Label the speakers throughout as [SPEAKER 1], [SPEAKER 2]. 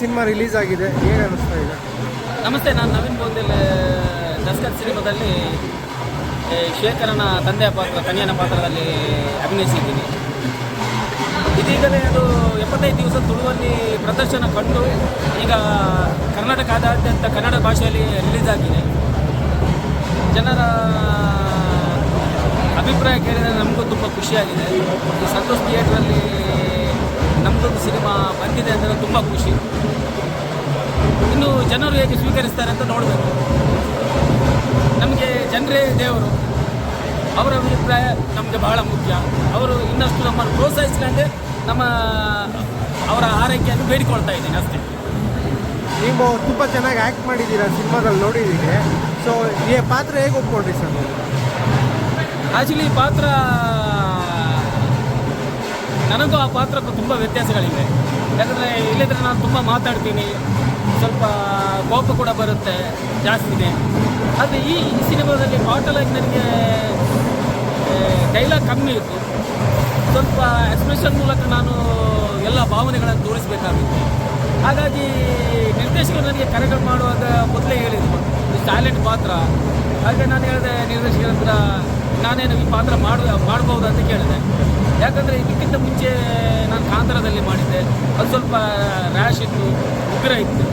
[SPEAKER 1] Cinema release ಆಗಿದೆ. ಏನು ಅನಿಸ್ತಾ ಇದೆ?
[SPEAKER 2] ನಮಸ್ತೆ, ನಾನು ನವೀನ್ ಬೋಂದಿಲ್ ದಸ್ಕತ್ ಸಿನಿಮಾದಲ್ಲಿ ಶೇಖರನ ತಂದೆಯ ಪಾತ್ರ ತನಿಯನ ಪಾತ್ರದಲ್ಲಿ ಅಭಿನಯಿಸಿದ್ದೀನಿ. ಇದೀಗಲೇ ಅದು ಎಪ್ಪತ್ತೈದು ದಿವಸ ತುಳುವಲ್ಲಿ ಪ್ರದರ್ಶನ ಕಂಡು, ಈಗ ಕರ್ನಾಟಕದಾದ್ಯಂತ ಕನ್ನಡ ಭಾಷೆಯಲ್ಲಿ ರಿಲೀಸ್ ಆಗಿದೆ. ಜನರ ಅಭಿಪ್ರಾಯ ಕೇಳಿದರೆ ನಮಗೂ ತುಂಬ ಖುಷಿಯಾಗಿದೆ. ಈ ಸಂತೋಷ್ ಥಿಯೇಟ್ರಲ್ಲಿ ನಮ್ಮದೊಂದು ಸಿನಿಮಾ ಬಂದಿದೆ ಅಂದರೆ ತುಂಬ ಖುಷಿ. ಇನ್ನು ಜನರು ಹೇಗೆ ಸ್ವೀಕರಿಸ್ತಾರೆ ಅಂತ ನೋಡಬೇಕು. ನಮಗೆ ಜನರೇ ದೇವರು. ಅವರ ಅಭಿಪ್ರಾಯ ನಮಗೆ ಬಹಳ ಮುಖ್ಯ. ಅವರು ಇನ್ನಷ್ಟು ನಮ್ಮನ್ನು ಪ್ರೋತ್ಸಾಹಿಸ್ಕೊಂಡೆ ನಮ್ಮ ಅವರ ಆರೈಕೆಯನ್ನು ಬೇಡಿಕೊಳ್ತಾ ಇದ್ದೀನಿ ಅಷ್ಟೇ.
[SPEAKER 1] ನೀವು ತುಂಬ ಚೆನ್ನಾಗಿ ಆ್ಯಕ್ಟ್ ಮಾಡಿದ್ದೀರಾ ಸಿನಿಮಾದಲ್ಲಿ ನೋಡಿದ್ದೀನಿ ಸೊ ಈ ಪಾತ್ರ ಹೇಗೆ ಒಪ್ಕೊಂಡ್ರಿ ಸರ್?
[SPEAKER 2] ಆ್ಯಕ್ಚುಲಿ ಪಾತ್ರ ನನಗೂ ಆ ಪಾತ್ರಕ್ಕೂ ತುಂಬ ವ್ಯತ್ಯಾಸಗಳಿವೆ. ಯಾಕಂದರೆ ಇಲ್ಲದ್ರೆ ನಾನು ತುಂಬ ಮಾತಾಡ್ತೀನಿ, ಸ್ವಲ್ಪ ಕೋಪ ಕೂಡ ಬರುತ್ತೆ ಜಾಸ್ತಿನೇ ಆದರೆ ಈ ಸಿನಿಮಾದಲ್ಲಿ ಮಾಟಲಾಗಿ ನನಗೆ ಡೈಲಾಗ್ ಕಮ್ಮಿ ಇತ್ತು. ಸ್ವಲ್ಪ ಎಕ್ಸ್ಪ್ರೆಷನ್ ಮೂಲಕ ನಾನು ಎಲ್ಲ ಭಾವನೆಗಳನ್ನು ತೋರಿಸಬೇಕಾಗಿತ್ತು. ಹಾಗಾಗಿ ನಿರ್ದೇಶಕರು ನನಗೆ ಕರೆಗಳು ಮಾಡುವಾಗ ಮೊದಲೇ ಹೇಳಿದ್ರು ಟ್ಯಾಲೆಂಟ್ ಪಾತ್ರ. ಹಾಗೆ ನಾನು ಹೇಳಿದೆ ನಿರ್ದೇಶಕರ ಹತ್ರ ನಾನೇನು ಈ ಪಾತ್ರ ಮಾಡ ಮಾಡ್ಬೋದು ಅಂತ ಕೇಳಿದೆ. ಯಾಕಂದರೆ ಇದಕ್ಕಿಂತ ಮುಂಚೆ ನಾನು ಕಾಂತರದಲ್ಲಿ ಮಾಡಿದ್ದೆ. ಅದು ಸ್ವಲ್ಪ ರ್ಯಾಶ್ ಇತ್ತು, ಉಗ್ರ ಇತ್ತು.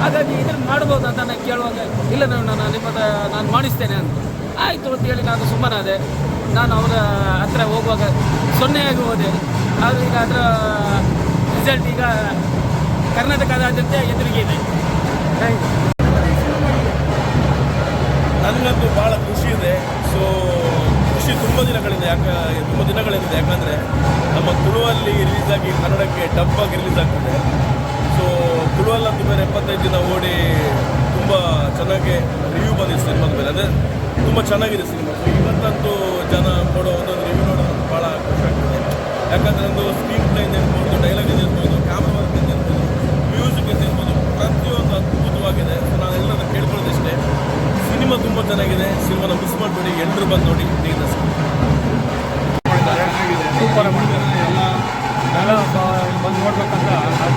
[SPEAKER 2] ಹಾಗಾಗಿ ಇದನ್ನು ಮಾಡ್ಬೋದು ಅಂತ ನಾನು ಕೇಳುವಾಗ, ಇಲ್ಲ ನಾನು ನಾನು, ನಿಮ್ಮ ನಾನು ಮಾಡಿಸ್ತೇನೆ ಅಂತ. ಆಯಿತು ಅಂತ ಹೇಳಿ ನಾನು ಸುಮ್ಮನಾದೆ. ನಾನು ಅವರ ಹತ್ರ ಹೋಗುವಾಗ ಸೊನ್ನೆಯಾಗಿ ಹೋದೆ. ಆದರೆ ಈಗ ಅದರ ರಿಸಲ್ಟ್ ಈಗ ಕರ್ನಾಟಕದಾದ್ಯಂತ ಎದುರಿಗಿದೆ
[SPEAKER 1] ಥ್ಯಾಂಕ್ ಯು
[SPEAKER 3] ನನಗಂತೂ ಭಾಳ ಖುಷಿ ಇದೆ. ಸೊ ಖುಷಿ ತುಂಬ ದಿನಗಳಿಂದ. ಯಾಕೆ, ತುಂಬ ದಿನಗಳಿಂದ. ಯಾಕಂದರೆ ನಮ್ಮ ತುಳುವಲ್ಲಿ ರಿಲೀಸ್ ಆಗಿ ಕನ್ನಡಕ್ಕೆ ಡಬ್ ಆಗಿ ರಿಲೀಸ್ ಆಗ್ತದೆ. ಸೊ ತುಳುವಲ್ಲಂತೂ ಬೇರೆ ಎಪ್ಪತ್ತೈದು ದಿನ ಓಡಿ ತುಂಬ ಚೆನ್ನಾಗಿ ರಿವ್ಯೂ ಬಂದಿದೆ ಸಿನಿಮಾದ ಮೇಲೆ. ಅಂದರೆ ತುಂಬ ಚೆನ್ನಾಗಿದೆ ಸಿನಿಮಾ. ಸೊ ಇವತ್ತಂತೂ ಜನ ನೋಡೋ ಒಂದೊಂದು ರಿವ್ಯೂ ನೋಡೋದು ಭಾಳ ಖುಷಿ ಆಗ್ತದೆ. ಯಾಕಂದರೆ ಒಂದು ಸ್ಕ್ರೀನ್ ಪ್ಲೇನ್ ಇರ್ಬೋದು ಡೈಲಾಗ್ ಇರ್ಬೋದು ಕ್ಯಾಮ್ರಾ ವರ್ಕ್ ಇರ್ಬೋದು ಮ್ಯೂಸಿಕ್ ಇರ್ಬೋದು ಪ್ರತಿಯೊಂದು ಅದ್ಭುತವಾಗಿದೆ. ಸೊ ನಾನು ಎಲ್ಲರೂ ಕೇಳ್ಕೊಳ್ಳೋದಿಷ್ಟೇ ಚೆನ್ನಾಗಿದೆ. ಸಿನಿಮಾನ ಮಿಸ್ ಮಾಡಬೇಡಿ. ಎಲ್ಲರೂ ಬಂದು ನೋಡಿ.
[SPEAKER 4] ಸೂಪರ್ ಎಲ್ಲ ಬಂದು ನೋಡ್ಬೇಕಂತ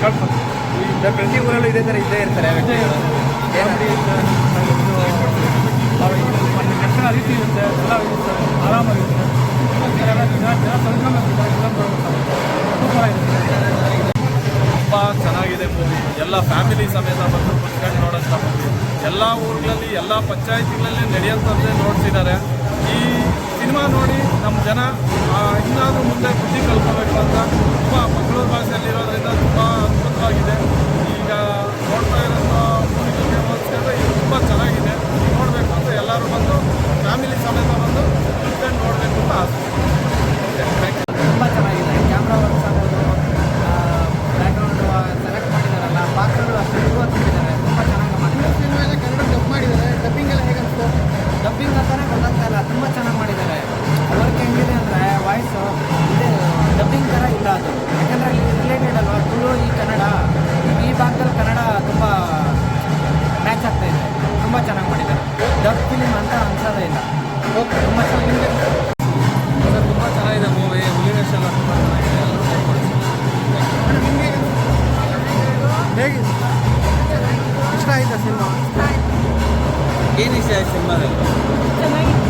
[SPEAKER 4] ಕೇಳ್ಕೊಂಡು
[SPEAKER 1] ಪ್ರತಿ ಊರಲ್ಲೂ ಇದೇ ಥರ ಇದ್ದೇ ಇರ್ತಾರೆ
[SPEAKER 4] ರೀತಿ ಇರುತ್ತೆ ಎಲ್ಲ ಇರುತ್ತೆ ಆರಾಮಾಗಿರುತ್ತೆ ಜನ ಜನ
[SPEAKER 3] ತುಂಬ ಚೆನ್ನಾಗಿದೆ ಮೂವಿ ಎಲ್ಲ ಫ್ಯಾಮಿಲಿ ಸಮೇತ ಬಂದು ಎಲ್ಲ ಊರುಗಳಲ್ಲಿ ಎಲ್ಲ ಪಂಚಾಯತಿಗಳಲ್ಲಿ ನಡೆಯುವಂಥದ್ದೇ ನೋಡ್ತಿದ್ದಾರೆ. ಈ ಸಿನಿಮಾ ನೋಡಿ ನಮ್ಮ ಜನ ಇನ್ನಾದರೂ ಮುಂದೆ
[SPEAKER 5] ಇಲ್ಲ ಅದು. ಯಾಕಂದರೆ ಅಲ್ಲಿ ರಿಲೇಟೆಡ್ ಅಲ್ವಾ? ತುಳು ಈ ಕನ್ನಡ ಈ- ಭಾಗದಲ್ಲಿ ಕನ್ನಡ ತುಂಬ ಮ್ಯಾಚ್ ಆಗ್ತಾ ಇದೆ. ತುಂಬ ಚೆನ್ನಾಗಿ ಮಾಡಿದ್ದಾರೆ. ಡಬ್ ಫಿಲಿಮ್ ಅಂತ ಅನ್ಸೋದೇ ಇಲ್ಲ. ತುಂಬ ಚೆನ್ನಾಗಿದೆ
[SPEAKER 2] ಸರ್ ತುಂಬ ಚೆನ್ನಾಗಿದೆ ಮೂವಿ ಹುಲಿವೇಶ ಎಲ್ಲ ತುಂಬ ಚೆನ್ನಾಗಿದೆ. ಎಲ್ಲರೂ ನೋಡ್ಕೊಳ್ಳಿ
[SPEAKER 1] ಹೇಗೆ? ಇಷ್ಟ ಆಯ್ತಾ ಸಿನಿಮಾ?
[SPEAKER 2] ಏನು ಇಷ್ಟ ಆಯ್ತು ಸಿನಿಮಾದಲ್ಲಿ?